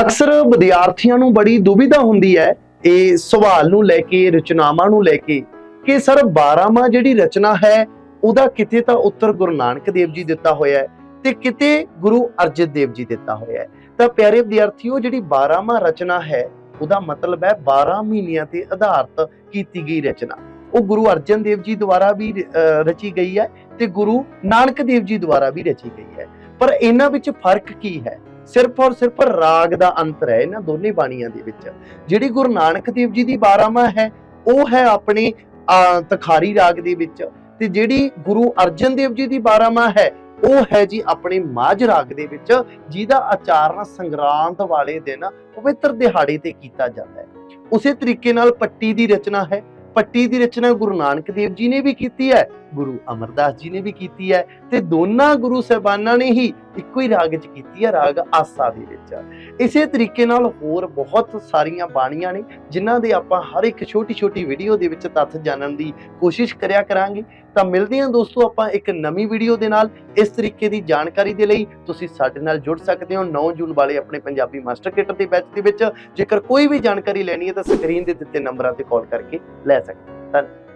ਅਕਸਰ ਵਿਦਿਆਰਥੀਆਂ ਨੂੰ ਬੜੀ ਦੁਬਿਧਾ ਹੁੰਦੀ ਹੈ ਇਹ ਸਵਾਲ ਨੂੰ ਲੈ ਕੇ, ਰਚਨਾਵਾਂ ਨੂੰ ਲੈ ਕੇ ਕਿ ਸਰ 12ਵਾਂ ਜਿਹੜੀ ਰਚਨਾ ਹੈ, ਉਹਦਾ ਕਿਤੇ ਤਾਂ ਉੱਤਰ ਗੁਰੂ ਨਾਨਕ ਦੇਵ ਜੀ ਦਿੱਤਾ ਹੋਇਆ ਹੈ ਤੇ ਕਿਤੇ ਗੁਰੂ ਅਰਜਨ ਦੇਵ ਜੀ ਦਿੱਤਾ ਹੋਇਆ ਹੈ। ਤਾਂ ਪਿਆਰੇ ਵਿਦਿਆਰਥੀਓ, ਜਿਹੜੀ 12ਵਾਂ ਰਚਨਾ ਹੈ, ਉਹਦਾ ਮਤਲਬ ਹੈ 12 ਮਹੀਨਿਆਂ ਤੇ ਆਧਾਰਿਤ ਕੀਤੀ ਗਈ ਰਚਨਾ। ਉਹ ਗੁਰੂ ਅਰਜਨ ਦੇਵ ਜੀ ਦੁਆਰਾ ਵੀ ਰਚੀ ਗਈ ਹੈ ਤੇ ਗੁਰੂ ਨਾਨਕ ਦੇਵ ਜੀ ਦੁਆਰਾ ਵੀ ਰਚੀ ਗਈ ਹੈ। ਪਰ ਇਹਨਾਂ ਵਿੱਚ ਫ਼ਰਕ ਕੀ ਹੈ? ਸਿਰਫ ਔਰ ਸਿਰਫ ਰਾਗ ਦਾ ਅੰਤਰ ਹੈ, ਇਹਨਾਂ ਦੋਨੇ ਬਾਣੀਆਂ ਦੇ ਵਿੱਚ। ਜਿਹੜੀ ਗੁਰੂ ਨਾਨਕ ਦੇਵ ਜੀ ਦੀ 12ਵਾਂ ਹੈ, ਉਹ ਹੈ ਆਪਣੇ ਤਖਾਰੀ ਰਾਗ ਦੇ ਵਿੱਚ ਤੇ ਜਿਹੜੀ ਗੁਰੂ ਅਰਜਨ ਦੇਵ ਜੀ ਦੀ 12ਵਾਂ ਹੈ, ਉਹ ਹੈ ਜੀ ਆਪਣੇ ਮਾਝ ਰਾਗ ਦੇ ਵਿੱਚ, ਜਿਹਦਾ ਆਚਾਰਨ ਸੰਗਰਾਂਦ ਵਾਲੇ ਦਿਨ ਪਵਿੱਤਰ ਦਿਹਾੜੇ ਤੇ ਕੀਤਾ ਜਾਂਦਾ ਹੈ। ਉਸੇ ਤਰੀਕੇ ਨਾਲ ਪੱਟੀ ਦੀ ਰਚਨਾ ਹੈ ਪੱਟੀ ਦੀ ਰਚਨਾ ਗੁਰੂ ਨਾਨਕ ਦੇਵ ਜੀ ਨੇ ਵੀ ਕੀਤੀ ਹੈ, ਗੁਰੂ ਅਮਰਦਾਸ ਜੀ ਨੇ ਵੀ ਕੀਤੀ ਹੈ ਤੇ ਦੋਨਾਂ ਗੁਰੂ ਸਾਹਿਬਾਨਾਂ ਨੇ ਹੀ ਇੱਕੋ ਹੀ ਰਾਗ 'ਚ ਕੀਤੀ ਹੈ, ਰਾਗ ਆਸਾ ਦੇ ਵਿੱਚ। ਇਸੇ ਤਰੀਕੇ ਨਾਲ ਹੋਰ ਬਹੁਤ ਸਾਰੀਆਂ ਬਾਣੀਆਂ ਨੇ, ਜਿਨ੍ਹਾਂ ਦੇ ਆਪਾਂ ਹਰ ਇੱਕ ਛੋਟੀ ਛੋਟੀ ਵੀਡੀਓ ਦੇ ਵਿੱਚ ਤੱਥ ਜਾਣਨ ਦੀ ਕੋਸ਼ਿਸ਼ ਕਰਿਆ ਕਰਾਂਗੇ। ਤਾਂ ਮਿਲਦੇ ਹਾਂ ਦੋਸਤੋ ਆਪਾਂ ਇੱਕ ਨਵੀਂ ਵੀਡੀਓ ਦੇ ਨਾਲ। ਇਸ ਤਰੀਕੇ ਦੀ ਜਾਣਕਾਰੀ ਦੇ ਲਈ ਤੁਸੀਂ ਸਾਡੇ ਨਾਲ ਜੁੜ ਸਕਦੇ ਹੋ 9 ਜੂਨ ਵਾਲੇ ਆਪਣੇ ਪੰਜਾਬੀ ਮਾਸਟਰ ਕਿਟ ਦੇ ਬੈਚ ਦੇ ਵਿੱਚ। ਜੇਕਰ ਕੋਈ ਵੀ ਜਾਣਕਾਰੀ ਲੈਣੀ ਹੈ ਤਾਂ ਸਕਰੀਨ ਦੇ ਦਿੱਤੇ ਨੰਬਰਾਂ ਤੇ ਕਾਲ ਕਰਕੇ ਲੈ ਸਕਦੇ ਹੋ ਧੰਨਵਾਦ